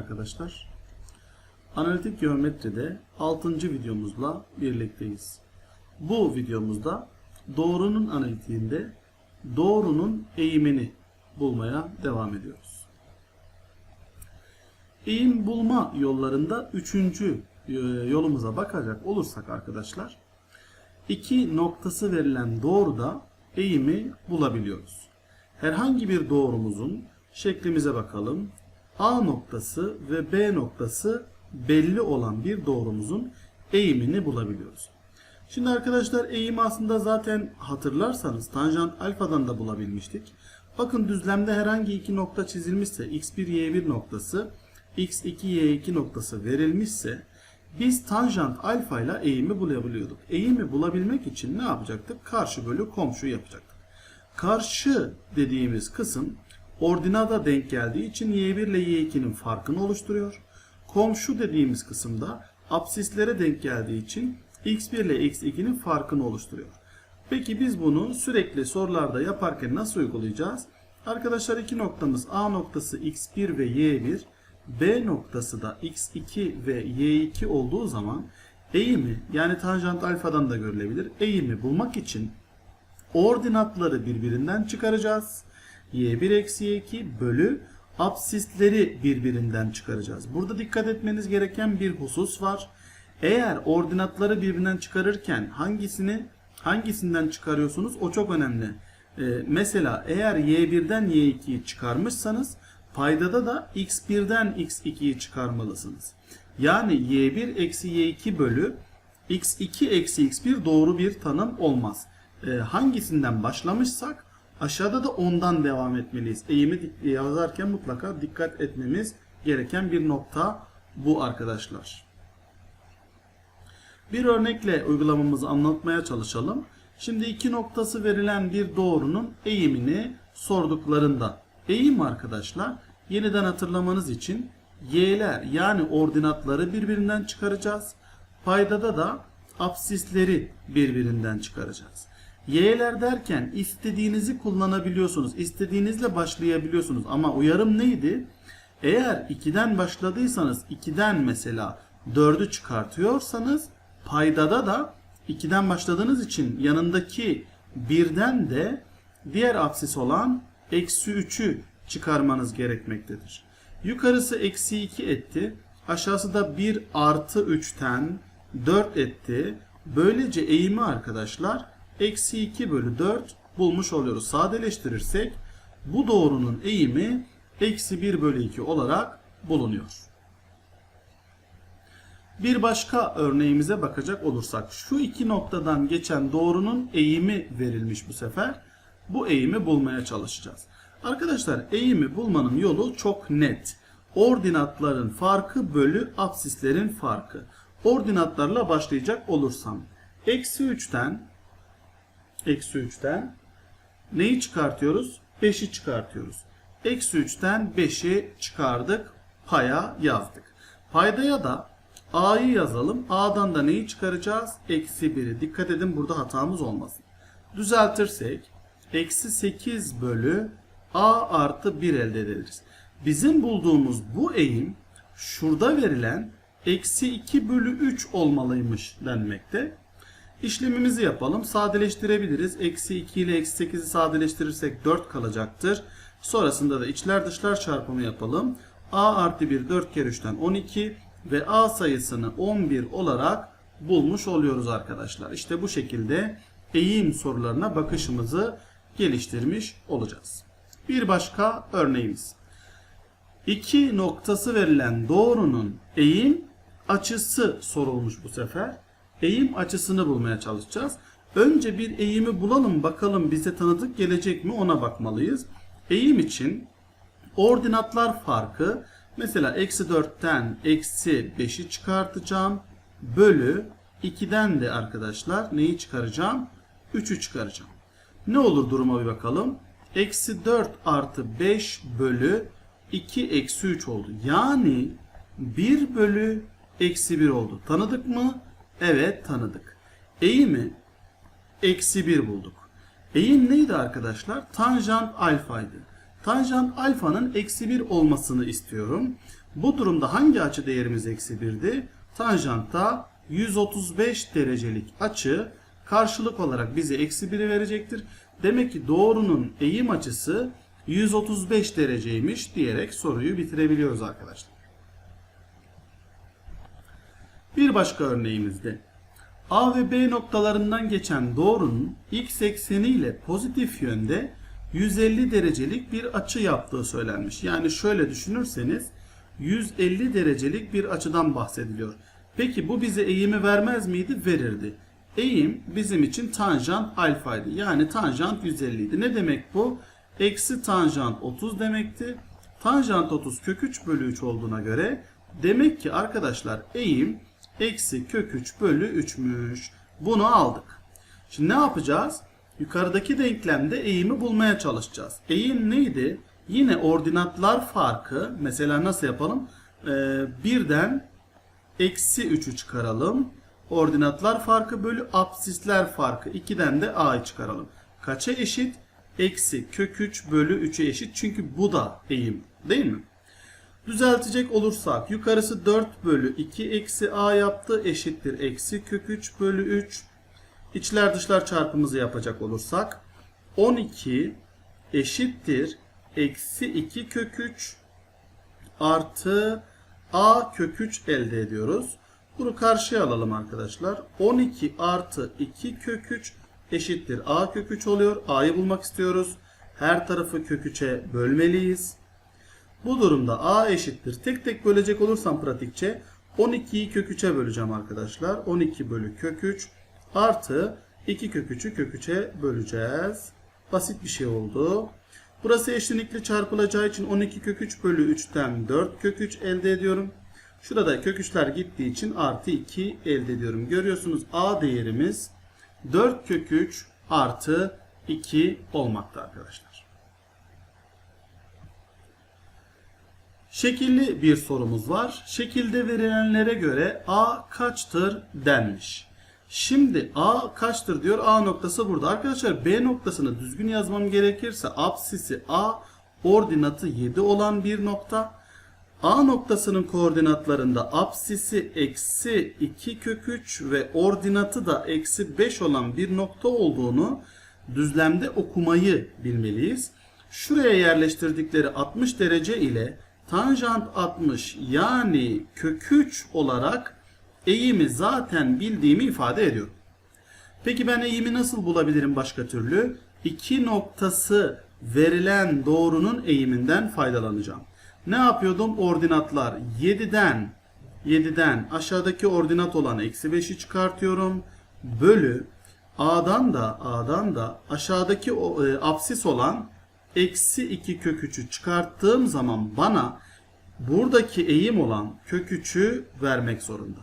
arkadaşlar. Analitik geometride 6. videomuzla birlikteyiz. Bu videomuzda doğrunun analitiğinde doğrunun eğimini bulmaya devam ediyoruz. Eğim bulma yollarında üçüncü e, yolumuza bakacak olursak arkadaşlar iki noktası verilen doğruda eğimi bulabiliyoruz. Herhangi bir doğrumuzun şeklimize bakalım. A noktası ve B noktası belli olan bir doğrumuzun eğimini bulabiliyoruz. Şimdi arkadaşlar eğimi aslında zaten hatırlarsanız tanjant alfadan da bulabilmiştik. Bakın düzlemde herhangi iki nokta çizilmişse x1 y1 noktası x2 y2 noktası verilmişse biz tanjant alfa ile eğimi bulabiliyorduk. Eğimi bulabilmek için ne yapacaktık? Karşı bölü komşu yapacaktık. Karşı dediğimiz kısım ordinata denk geldiği için y1 ile y2'nin farkını oluşturuyor. Komşu dediğimiz kısımda absislere denk geldiği için x1 ile x2'nin farkını oluşturuyor. Peki biz bunu sürekli sorularda yaparken nasıl uygulayacağız? Arkadaşlar iki noktamız A noktası x1 ve y1, B noktası da x2 ve y2 olduğu zaman eğimi yani tanjant alfadan da görülebilir. Eğimi bulmak için ordinatları birbirinden çıkaracağız. Y1 eksi y2 bölü absisleri birbirinden çıkaracağız. Burada dikkat etmeniz gereken bir husus var. Eğer ordinatları birbirinden çıkarırken hangisini hangisinden çıkarıyorsunuz o çok önemli. Ee, mesela eğer y1'den y2'yi çıkarmışsanız paydada da x1'den x2'yi çıkarmalısınız. Yani y1 eksi y2 bölü x2 eksi x1 doğru bir tanım olmaz. Ee, hangisinden başlamışsak aşağıda da ondan devam etmeliyiz. Eğimi dik- yazarken mutlaka dikkat etmemiz gereken bir nokta bu arkadaşlar. Bir örnekle uygulamamızı anlatmaya çalışalım. Şimdi iki noktası verilen bir doğrunun eğimini sorduklarında eğim arkadaşlar yeniden hatırlamanız için y'ler yani ordinatları birbirinden çıkaracağız. Paydada da absisleri birbirinden çıkaracağız. Y'ler derken istediğinizi kullanabiliyorsunuz. İstediğinizle başlayabiliyorsunuz. Ama uyarım neydi? Eğer 2'den başladıysanız 2'den mesela 4'ü çıkartıyorsanız paydada da 2'den başladığınız için yanındaki birden de diğer apsis olan eksi 3'ü çıkarmanız gerekmektedir. Yukarısı eksi 2 etti. Aşağısı da 1 artı 3'ten 4 etti. Böylece eğimi arkadaşlar eksi 2 bölü 4 bulmuş oluyoruz. Sadeleştirirsek bu doğrunun eğimi eksi 1 bölü 2 olarak bulunuyor. Bir başka örneğimize bakacak olursak şu iki noktadan geçen doğrunun eğimi verilmiş bu sefer. Bu eğimi bulmaya çalışacağız. Arkadaşlar eğimi bulmanın yolu çok net. Ordinatların farkı bölü absislerin farkı. Ordinatlarla başlayacak olursam. Eksi 3'ten eksi 3'ten neyi çıkartıyoruz? 5'i çıkartıyoruz. Eksi 3'ten 5'i çıkardık. Paya yazdık. Paydaya da A'yı yazalım. A'dan da neyi çıkaracağız? Eksi 1'i. Dikkat edin burada hatamız olmasın. Düzeltirsek eksi 8 bölü A artı 1 elde ederiz. Bizim bulduğumuz bu eğim şurada verilen eksi 2 bölü 3 olmalıymış denmekte. İşlemimizi yapalım. Sadeleştirebiliriz. Eksi 2 ile eksi 8'i sadeleştirirsek 4 kalacaktır. Sonrasında da içler dışlar çarpımı yapalım. A artı 1 4 kere 3'ten 12 ve A sayısını 11 olarak bulmuş oluyoruz arkadaşlar. İşte bu şekilde eğim sorularına bakışımızı geliştirmiş olacağız. Bir başka örneğimiz. İki noktası verilen doğrunun eğim açısı sorulmuş bu sefer. Eğim açısını bulmaya çalışacağız. Önce bir eğimi bulalım bakalım bize tanıdık gelecek mi ona bakmalıyız. Eğim için ordinatlar farkı mesela eksi 4'ten eksi 5'i çıkartacağım. Bölü 2'den de arkadaşlar neyi çıkaracağım? 3'ü çıkaracağım. Ne olur duruma bir bakalım. Eksi 4 artı 5 bölü 2 eksi 3 oldu. Yani 1 bölü eksi 1 oldu. Tanıdık mı? Evet tanıdık. Eğimi eksi 1 bulduk. Eğim neydi arkadaşlar? Tanjant alfaydı. Tanjant alfanın eksi 1 olmasını istiyorum. Bu durumda hangi açı değerimiz eksi 1'di? Tanjantta 135 derecelik açı karşılık olarak bize eksi 1'i verecektir. Demek ki doğrunun eğim açısı 135 dereceymiş diyerek soruyu bitirebiliyoruz arkadaşlar. Bir başka örneğimizde A ve B noktalarından geçen doğrunun x ekseni ile pozitif yönde 150 derecelik bir açı yaptığı söylenmiş. Yani şöyle düşünürseniz 150 derecelik bir açıdan bahsediliyor. Peki bu bize eğimi vermez miydi? Verirdi. Eğim bizim için tanjant alfaydı. Yani tanjant 150 idi. Ne demek bu? Eksi tanjant 30 demekti. Tanjant 30 kök 3 bölü 3 olduğuna göre demek ki arkadaşlar eğim eksi kök 3 bölü 3'müş. Bunu aldık. Şimdi ne yapacağız? Yukarıdaki denklemde eğimi bulmaya çalışacağız. Eğim neydi? Yine ordinatlar farkı. Mesela nasıl yapalım? Ee, birden eksi 3'ü çıkaralım. Ordinatlar farkı bölü absisler farkı. 2'den de a'yı çıkaralım. Kaça eşit? Eksi kök 3 bölü 3'e eşit. Çünkü bu da eğim. Değil mi? Düzeltecek olursak yukarısı 4 bölü 2 eksi a yaptı eşittir eksi kök 3 bölü 3. İçler dışlar çarpımızı yapacak olursak 12 eşittir eksi 2 kök 3 artı a kök 3 elde ediyoruz. Bunu karşıya alalım arkadaşlar. 12 artı 2 kök 3 eşittir a kök 3 oluyor. a'yı bulmak istiyoruz. Her tarafı kök 3'e bölmeliyiz. Bu durumda a eşittir. Tek tek bölecek olursam pratikçe 12'yi kök 3'e böleceğim arkadaşlar. 12 bölü kök 3 artı 2 kök 3'ü kök 3'e böleceğiz. Basit bir şey oldu. Burası eşlenikli çarpılacağı için 12 kök 3 bölü 3'ten 4 kök 3 elde ediyorum. Şurada kök 3'ler gittiği için artı 2 elde ediyorum. Görüyorsunuz a değerimiz 4 kök 3 artı 2 olmakta arkadaşlar. Şekilli bir sorumuz var. Şekilde verilenlere göre A kaçtır denmiş. Şimdi A kaçtır diyor. A noktası burada. Arkadaşlar B noktasını düzgün yazmam gerekirse absisi A ordinatı 7 olan bir nokta. A noktasının koordinatlarında absisi eksi 2 kök 3 ve ordinatı da eksi 5 olan bir nokta olduğunu düzlemde okumayı bilmeliyiz. Şuraya yerleştirdikleri 60 derece ile tanjant 60 yani kök 3 olarak eğimi zaten bildiğimi ifade ediyorum. Peki ben eğimi nasıl bulabilirim başka türlü? İki noktası verilen doğrunun eğiminden faydalanacağım. Ne yapıyordum? Ordinatlar 7'den 7'den aşağıdaki ordinat olan eksi 5'i çıkartıyorum. Bölü A'dan da A'dan da aşağıdaki o, e, absis olan eksi 2 kök 3'ü çıkarttığım zaman bana buradaki eğim olan kök 3'ü vermek zorunda.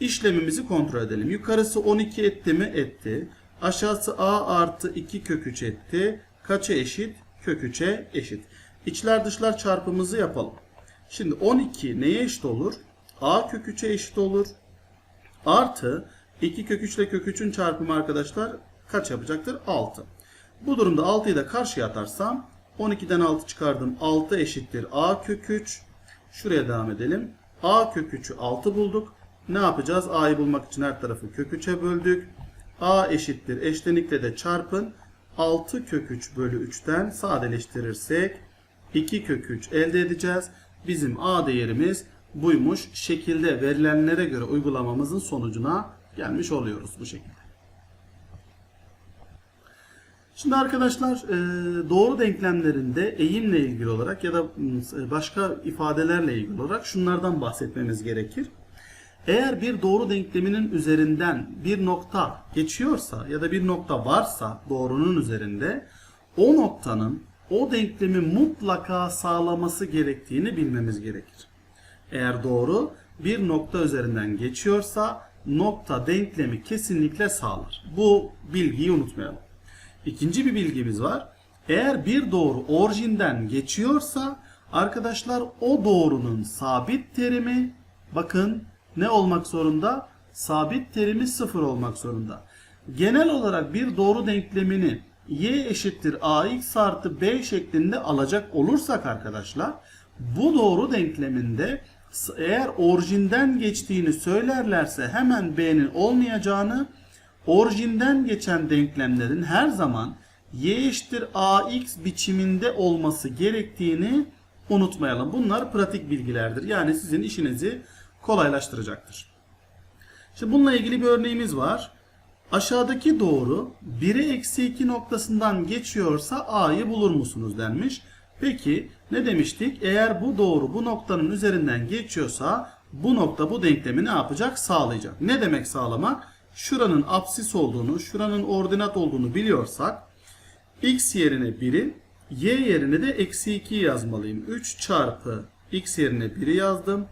İşlemimizi kontrol edelim. Yukarısı 12 etti mi? Etti. Aşağısı a artı 2 kök 3 etti. Kaça eşit? Kök 3'e eşit. İçler dışlar çarpımımızı yapalım. Şimdi 12 neye eşit olur? a kök 3'e eşit olur. Artı 2 kök 3 ile kök 3'ün çarpımı arkadaşlar kaç yapacaktır? 6. Bu durumda 6'yı da karşıya atarsam 12'den 6 çıkardım. 6 eşittir a kök 3. Şuraya devam edelim. a kök 3'ü 6 bulduk. Ne yapacağız? a'yı bulmak için her tarafı kök 3'e böldük. a eşittir. Eşlenikle de çarpın. 6 kök 3 bölü 3'ten sadeleştirirsek 2 kök 3 elde edeceğiz. Bizim a değerimiz buymuş. Şekilde verilenlere göre uygulamamızın sonucuna gelmiş oluyoruz bu şekilde. Şimdi arkadaşlar e, doğru denklemlerinde eğimle ilgili olarak ya da başka ifadelerle ilgili olarak şunlardan bahsetmemiz gerekir. Eğer bir doğru denkleminin üzerinden bir nokta geçiyorsa ya da bir nokta varsa doğrunun üzerinde o noktanın o denklemi mutlaka sağlaması gerektiğini bilmemiz gerekir. Eğer doğru bir nokta üzerinden geçiyorsa nokta denklemi kesinlikle sağlar. Bu bilgiyi unutmayalım. İkinci bir bilgimiz var. Eğer bir doğru orijinden geçiyorsa arkadaşlar o doğrunun sabit terimi bakın ne olmak zorunda? Sabit terimi sıfır olmak zorunda. Genel olarak bir doğru denklemini y eşittir ax artı b şeklinde alacak olursak arkadaşlar Bu doğru denkleminde eğer orijinden geçtiğini söylerlerse hemen B'nin olmayacağını, orijinden geçen denklemlerin her zaman y eşittir ax biçiminde olması gerektiğini unutmayalım. Bunlar pratik bilgilerdir. Yani sizin işinizi kolaylaştıracaktır. Şimdi bununla ilgili bir örneğimiz var. Aşağıdaki doğru 1'e eksi 2 noktasından geçiyorsa a'yı bulur musunuz denmiş. Peki ne demiştik? Eğer bu doğru bu noktanın üzerinden geçiyorsa bu nokta bu denklemi ne yapacak? Sağlayacak. Ne demek sağlamak? Şuranın apsis olduğunu, şuranın ordinat olduğunu biliyorsak x yerine 1'i, y yerine de eksi 2'yi yazmalıyım. 3 çarpı x yerine 1'i yazdım.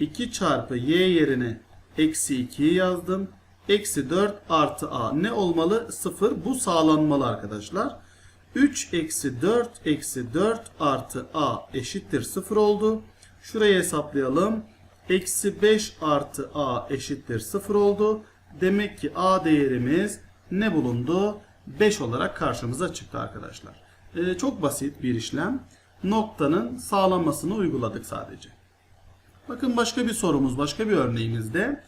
2 çarpı y yerine eksi 2'yi yazdım. Eksi 4 artı a ne olmalı? 0. Bu sağlanmalı arkadaşlar. 3 eksi 4 eksi 4 artı a eşittir 0 oldu. Şurayı hesaplayalım. Eksi 5 artı a eşittir 0 oldu. Demek ki a değerimiz ne bulundu? 5 olarak karşımıza çıktı arkadaşlar. Ee, çok basit bir işlem. Noktanın sağlanmasını uyguladık sadece. Bakın başka bir sorumuz, başka bir örneğimizde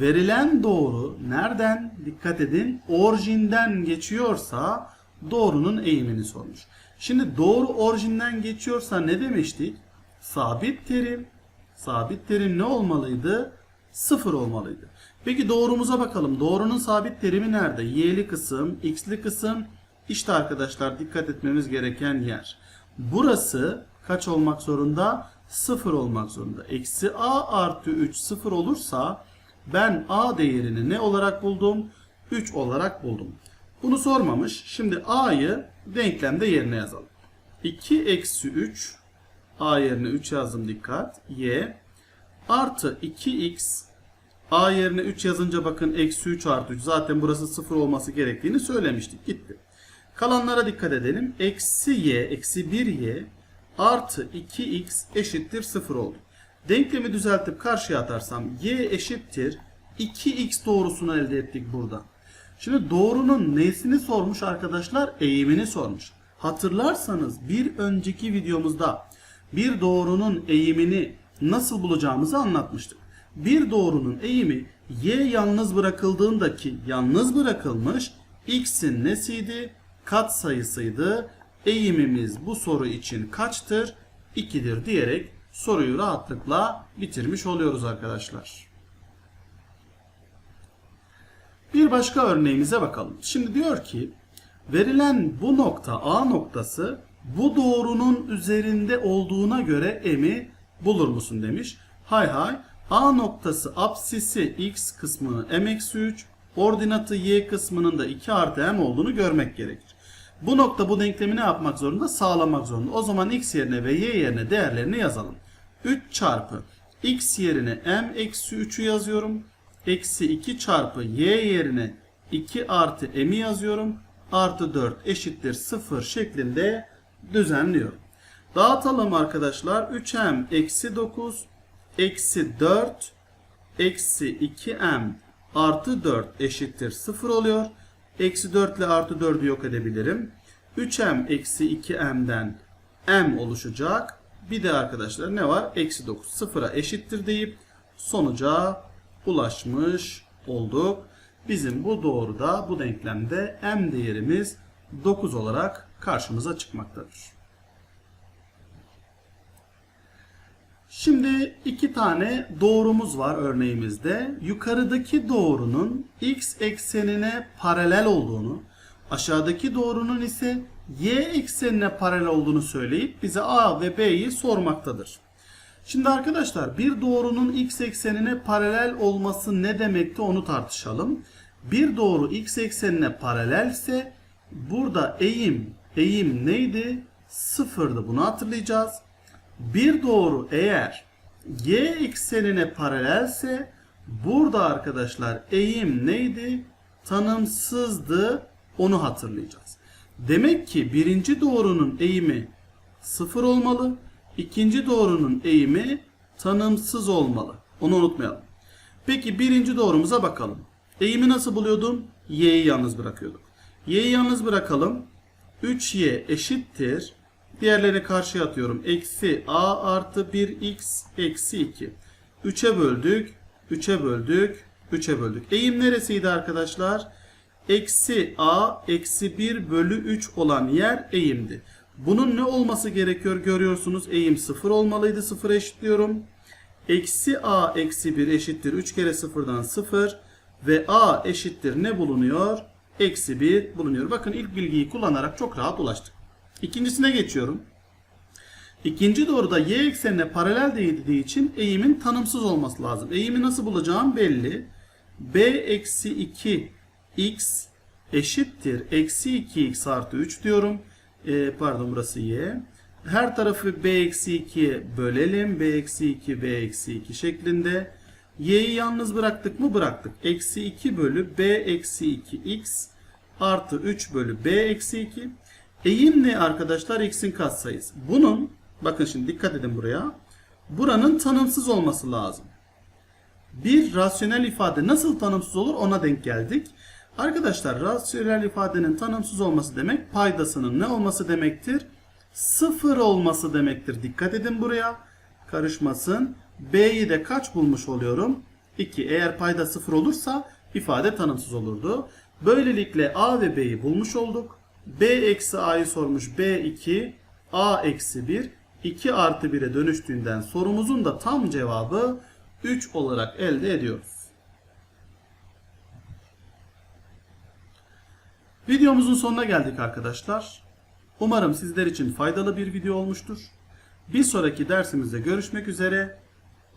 verilen doğru nereden dikkat edin orijinden geçiyorsa doğrunun eğimini sormuş. Şimdi doğru orijinden geçiyorsa ne demiştik? Sabit terim, sabit terim ne olmalıydı? Sıfır olmalıydı. Peki doğrumuza bakalım. Doğrunun sabit terimi nerede? Y'li kısım, x'li kısım. İşte arkadaşlar dikkat etmemiz gereken yer. Burası kaç olmak zorunda? 0 olmak zorunda. Eksi a artı 3 0 olursa ben a değerini ne olarak buldum? 3 olarak buldum. Bunu sormamış. Şimdi a'yı denklemde yerine yazalım. 2 eksi 3 a yerine 3 yazdım dikkat. y artı 2x a yerine 3 yazınca bakın eksi 3 artı 3 zaten burası 0 olması gerektiğini söylemiştik. Gitti. Kalanlara dikkat edelim. Eksi y eksi 1y artı 2x eşittir 0 oldu. Denklemi düzeltip karşıya atarsam y eşittir 2x doğrusunu elde ettik burada. Şimdi doğrunun nesini sormuş arkadaşlar? Eğimini sormuş. Hatırlarsanız bir önceki videomuzda bir doğrunun eğimini nasıl bulacağımızı anlatmıştık. Bir doğrunun eğimi y yalnız bırakıldığındaki yalnız bırakılmış x'in nesiydi? Kat sayısıydı. Eğimimiz bu soru için kaçtır? 2'dir diyerek soruyu rahatlıkla bitirmiş oluyoruz arkadaşlar. Bir başka örneğimize bakalım. Şimdi diyor ki verilen bu nokta A noktası bu doğrunun üzerinde olduğuna göre M'i bulur musun demiş. Hay hay A noktası apsisi x kısmını m-3 ordinatı y kısmının da 2 artı m olduğunu görmek gerekir. Bu nokta bu denklemi ne yapmak zorunda? Sağlamak zorunda. O zaman x yerine ve y yerine değerlerini yazalım. 3 çarpı x yerine m eksi 3'ü yazıyorum. Eksi 2 çarpı y yerine 2 artı m'i yazıyorum. Artı 4 eşittir 0 şeklinde düzenliyorum. Dağıtalım arkadaşlar. 3m eksi 9 eksi 4 eksi 2m artı 4 eşittir 0 oluyor. Eksi 4 ile artı 4'ü yok edebilirim. 3m eksi 2m'den m oluşacak. Bir de arkadaşlar ne var? Eksi 9 sıfıra eşittir deyip sonuca ulaşmış olduk. Bizim bu doğruda bu denklemde m değerimiz 9 olarak karşımıza çıkmaktadır. Şimdi iki tane doğrumuz var örneğimizde. Yukarıdaki doğrunun x eksenine paralel olduğunu, aşağıdaki doğrunun ise y eksenine paralel olduğunu söyleyip bize a ve b'yi sormaktadır. Şimdi arkadaşlar bir doğrunun x eksenine paralel olması ne demekti onu tartışalım. Bir doğru x eksenine paralelse burada eğim eğim neydi? Sıfırdı bunu hatırlayacağız. Bir doğru eğer y eksenine paralelse burada arkadaşlar eğim neydi? Tanımsızdı. Onu hatırlayacağız. Demek ki birinci doğrunun eğimi sıfır olmalı. İkinci doğrunun eğimi tanımsız olmalı. Onu unutmayalım. Peki birinci doğrumuza bakalım. Eğimi nasıl buluyordum? Y'yi yalnız bırakıyorduk. Y'yi yalnız bırakalım. 3y eşittir Diğerlerini karşıya atıyorum. Eksi a artı 1x eksi 2. 3'e böldük. 3'e böldük. 3'e böldük. Eğim neresiydi arkadaşlar? Eksi a eksi 1 bölü 3 olan yer eğimdi. Bunun ne olması gerekiyor görüyorsunuz. Eğim 0 olmalıydı. 0 eşitliyorum. Eksi a eksi 1 eşittir 3 kere 0'dan 0 ve a eşittir ne bulunuyor? Eksi 1 bulunuyor. Bakın ilk bilgiyi kullanarak çok rahat ulaştık. İkincisine geçiyorum. İkinci doğruda y eksenine paralel değdiği için eğimin tanımsız olması lazım. Eğimi nasıl bulacağım belli. b eksi 2 x eşittir eksi 2x artı 3 diyorum. Ee, pardon burası y. Her tarafı b eksi 2'ye bölelim. b eksi 2 b eksi 2 şeklinde. y'yi yalnız bıraktık mı bıraktık. Eksi 2 bölü b eksi 2 x artı 3 bölü b eksi 2. Eğim ne arkadaşlar? X'in katsayısı. Bunun bakın şimdi dikkat edin buraya. Buranın tanımsız olması lazım. Bir rasyonel ifade nasıl tanımsız olur ona denk geldik. Arkadaşlar rasyonel ifadenin tanımsız olması demek paydasının ne olması demektir? Sıfır olması demektir. Dikkat edin buraya. Karışmasın. B'yi de kaç bulmuş oluyorum? 2. Eğer payda sıfır olursa ifade tanımsız olurdu. Böylelikle A ve B'yi bulmuş olduk. B eksi A'yı sormuş. B2 A eksi 1 2 artı 1'e dönüştüğünden sorumuzun da tam cevabı 3 olarak elde ediyoruz. Videomuzun sonuna geldik arkadaşlar. Umarım sizler için faydalı bir video olmuştur. Bir sonraki dersimizde görüşmek üzere.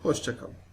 Hoşçakalın.